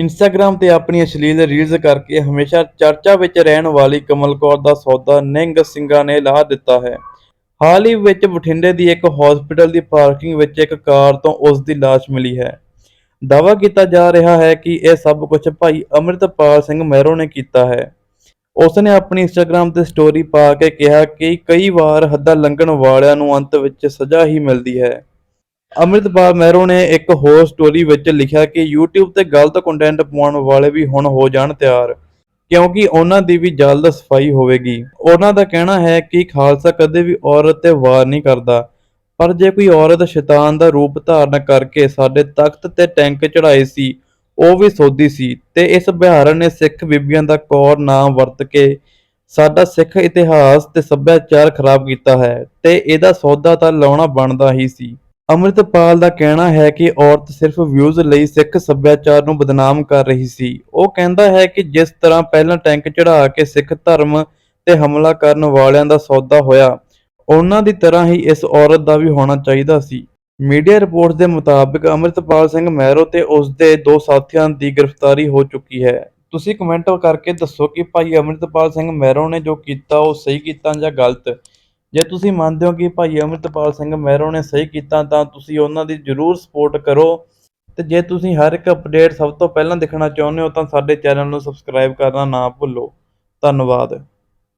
Instagram ਤੇ ਆਪਣੀ ਅਸ਼ਲੀਲ ਰੀਲਜ਼ ਕਰਕੇ ਹਮੇਸ਼ਾ ਚਰਚਾ ਵਿੱਚ ਰਹਿਣ ਵਾਲੀ ਕਮਲ ਕੌਰ ਦਾ ਸੌਦਾ ਨਿੰਗ ਸਿੰਘਾਂ ਨੇ ਲਾ ਦਿੱਤਾ ਹੈ। ਹਾਲ ਹੀ ਵਿੱਚ ਬਠਿੰਡੇ ਦੀ ਇੱਕ ਹਸਪੀਟਲ ਦੀ ਪਾਰਕਿੰਗ ਵਿੱਚ ਇੱਕ ਕਾਰ ਤੋਂ ਉਸ ਦੀ ਲਾਸ਼ ਮਿਲੀ ਹੈ। ਦਾਅਵਾ ਕੀਤਾ ਜਾ ਰਿਹਾ ਹੈ ਕਿ ਇਹ ਸਭ ਕੁਝ ਭਾਈ ਅੰਮ੍ਰਿਤਪਾਲ ਸਿੰਘ ਮਹਿਰੋ ਨੇ ਕੀਤਾ ਹੈ। ਉਸ ਨੇ ਆਪਣੀ ਇੰਸਟਾਗ੍ਰam ਤੇ ਸਟੋਰੀ ਪਾ ਕੇ ਕਿਹਾ ਕਿ ਕਈ ਵਾਰ ਹੱਦਾਂ ਲੰਘਣ ਵਾਲਿਆਂ ਨੂੰ ਅੰਤ ਵਿੱਚ ਸਜ਼ਾ ਹੀ ਮਿਲਦੀ ਹੈ। ਅੰਮ੍ਰਿਤਪਾਲ ਮਹਿਰੋ ਨੇ ਇੱਕ ਹੋਰ ਸਟੋਰੀ ਵਿੱਚ ਲਿਖਿਆ ਕਿ YouTube ਤੇ ਗਲਤ ਕੰਟੈਂਟ ਪਾਉਣ ਵਾਲੇ ਵੀ ਹੁਣ ਹੋ ਜਾਣ ਤਿਆਰ, ਕਿਉਂਕਿ ਉਹਨਾਂ ਦੀ ਵੀ ਜਲਦ ਸਫ਼ਾਈ ਹੋਵੇਗੀ। ਉਹਨਾਂ ਦਾ ਕਹਿਣਾ ਹੈ ਕਿ ਖਾਲਸਾ ਕਦੇ ਵੀ ਔਰਤ ਤੇ ਵਾਰ ਨਹੀਂ ਕਰਦਾ, ਪਰ ਜੇ ਕੋਈ ਔਰਤ ਸ਼ੈਤਾਨ ਦਾ ਰੂਪ ਧਾਰਨ ਕਰਕੇ ਸਾਡੇ ਤਖਤ ਤੇ ਟੈਂਕ ਚੜਾਏ ਸੀ, ਉਹ ਵੀ ਸੋਧੀ ਸੀ ਤੇ ਇਸ ਬਿਹਾਰਨ ਨੇ ਸਿੱਖ ਬੀਬੀਆਂ ਦਾ ਕੌਰ ਨਾਮ ਵਰਤ ਕੇ ਸਾਡਾ ਸਿੱਖ ਇਤਿਹਾਸ ਤੇ ਸੱਭਿਆਚਾਰ ਖਰਾਬ ਕੀਤਾ ਹੈ ਤੇ ਇਹਦਾ ਸੌਦਾ ਤਾਂ ਲਾਉਣਾ ਬਣਦਾ ਹੀ ਸੀ। ਅੰਮ੍ਰਿਤਪਾਲ ਦਾ ਕਹਿਣਾ ਹੈ ਕਿ ਔਰਤ ਸਿਰਫ ਵਿਊਜ਼ ਲਈ ਸਿੱਖ ਸੱਭਿਆਚਾਰ ਨੂੰ ਬਦਨਾਮ ਕਰ ਰਹੀ ਸੀ। ਉਹ ਕਹਿੰਦਾ ਹੈ ਕਿ ਜਿਸ ਤਰ੍ਹਾਂ ਪਹਿਲਾਂ ਟੈਂਕ ਚੜਾ ਕੇ ਸਿੱਖ ਧਰਮ ਤੇ ਹਮਲਾ ਕਰਨ ਵਾਲਿਆਂ ਦਾ ਸੌਦਾ ਹੋਇਆ, ਉਹਨਾਂ ਦੀ ਤਰ੍ਹਾਂ ਹੀ ਇਸ ਔਰਤ ਦਾ ਵੀ ਹੋਣਾ ਚਾਹੀਦਾ ਸੀ। ਮੀਡੀਆ ਰਿਪੋਰਟਸ ਦੇ ਮੁਤਾਬਕ ਅੰਮ੍ਰਿਤਪਾਲ ਸਿੰਘ ਮਹਿਰੋ ਤੇ ਉਸ ਦੇ ਦੋ ਸਾਥੀਆਂ ਦੀ ਗ੍ਰਿਫਤਾਰੀ ਹੋ ਚੁੱਕੀ ਹੈ। ਤੁਸੀਂ ਕਮੈਂਟ ਕਰਕੇ ਦੱਸੋ ਕਿ ਭਾਈ ਅੰਮ੍ਰਿਤਪਾਲ ਸਿੰਘ ਮਹਿਰੋ ਨੇ ਜੋ ਕੀਤਾ ਉਹ ਸਹੀ ਕੀਤਾ ਜਾਂ ਗਲਤ? ਜੇ ਤੁਸੀਂ ਮੰਨਦੇ ਹੋ ਕਿ ਭਾਈ ਅੰਮ੍ਰਿਤਪਾਲ ਸਿੰਘ ਮਹਿਰੋਂ ਨੇ ਸਹੀ ਕੀਤਾ, ਤਾਂ ਤੁਸੀਂ ਉਹਨਾਂ ਦੀ ਜਰੂਰ ਸਪੋਰਟ ਕਰੋ। ਤੇ ਜੇ ਤੁਸੀਂ ਹਰ ਇੱਕ ਅਪਡੇਟ ਸਭ ਤੋਂ ਪਹਿਲਾਂ ਦੇਖਣਾ ਚਾਹੁੰਦੇ ਹੋ, ਤਾਂ ਸਾਡੇ ਚੈਨਲ ਨੂੰ ਸਬਸਕ੍ਰਾਈਬ ਕਰਨਾ ਨਾ ਭੁੱਲੋ। ਧੰਨਵਾਦ।